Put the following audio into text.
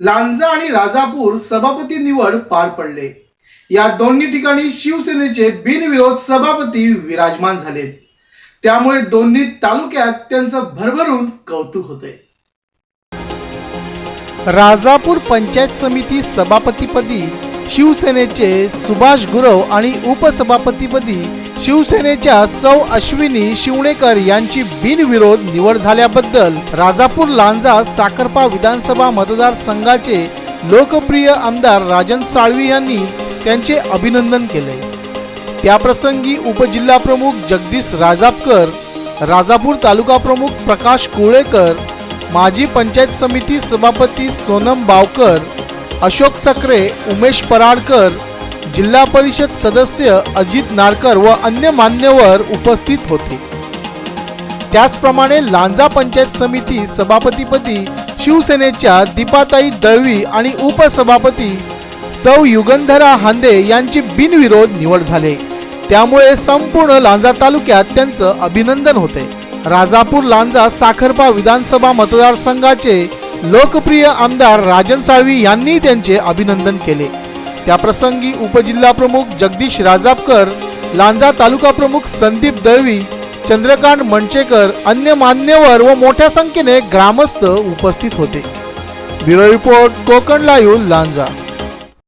लांजा आणि राजापूर सभापती निवड पार पडले. या दोन्ही ठिकाणी शिवसेनेचे बिनविरोध सभापती विराजमान झाले त्यामुळे दोन्ही तालुक्यात त्यांचं भरभरून कौतुक होते राजापूर पंचायत समिती सभापतीपदी शिवसेनेचे सुभाष गुरव आणि उपसभापतीपदी शिवसेनेच्या सौ अश्विनी शिवणेकर यांची बिनविरोध निवड झाल्याबद्दल राजापूर लांजा साखरपा विधानसभा मतदारसंघाचे लोकप्रिय आमदार राजन साळवी यांनी त्यांचे अभिनंदन केले. त्याप्रसंगी उपजिल्हाप्रमुख जगदीश राजापकर राजापूर तालुका प्रमुख प्रकाश कुळेकर माजी पंचायत समिती सभापती सोनम बावकर अशोक सक्रे उमेश पराडकर जिल्हा परिषद सदस्य अजित नारकर व अन्य मान्यवर उपस्थित होते. त्याचप्रमाणे लांजा पंचायत समिती सभापतीपदी शिवसेनेच्या दीपाताई दळवी आणि उपसभापती सौ युगंधरा हांदे यांची बिनविरोध निवड झाले. त्यामुळे संपूर्ण लांजा तालुक्यात त्यांचं अभिनंदन होते. राजापूर लांजा साखरपा विधानसभा मतदारसंघाचे लोकप्रिय आमदार राजन साळवी यांनी त्यांचे अभिनंदन केले. त्याप्रसंगी उपजिल्हा प्रमुख जगदीश राजापकर लांजा तालुका प्रमुख संदीप दळवी चंद्रकांत मंचेकर अन्य मान्यवर व मोठ्या संख्येने ग्रामस्थ उपस्थित होते. Bureau report Konkan live Lanja.